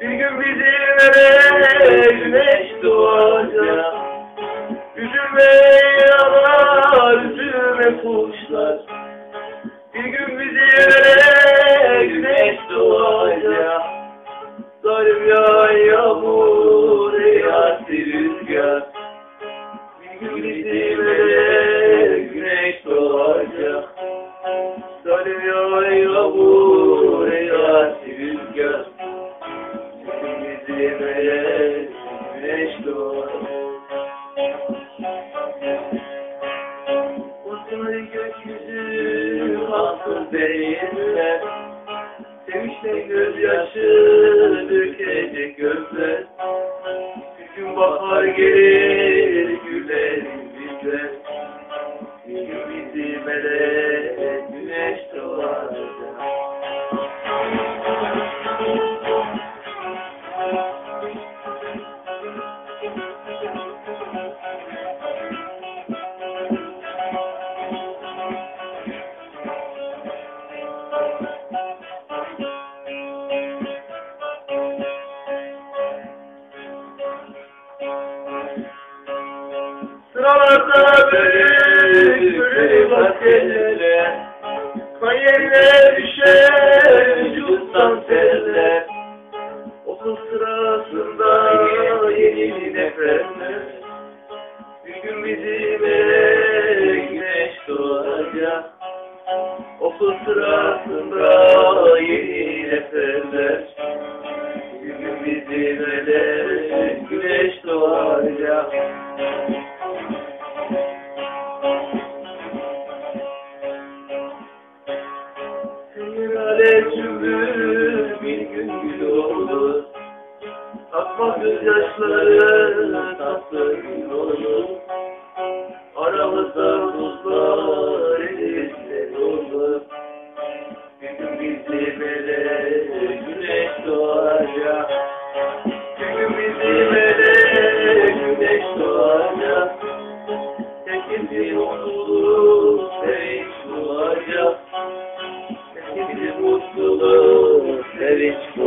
Bir gün bizimlere güneş doğacak? Üzülme yanar üzülme kuşlar. Bir gün bizimlere Güneş doğacak. Uzun gökyüzü hakkı değiller Sevinçle gözyaşı dökecek gözler Bir gün bahar gelir gülerim bizler Bir gün bizim ele Sıralarda bölük bölük askerler Kayerine düşer vücuttan terler Okul sırasında yeni nefretler Bir gün bizim eve güneş doğacak. Okul sırasında yeni nefretler. Bir gün bizim eve güneş doğacak Aletümüz bir gün gül oldu. Akma gözyaşları tatlı gün oldu. Aramızda buzlar elimizde doldu. Bir gün bizim ele güneş doğacak. Bir gün bizim ele güneş doğacak. Doğacak. Herkesin mutluluğu sevinç doğacak. which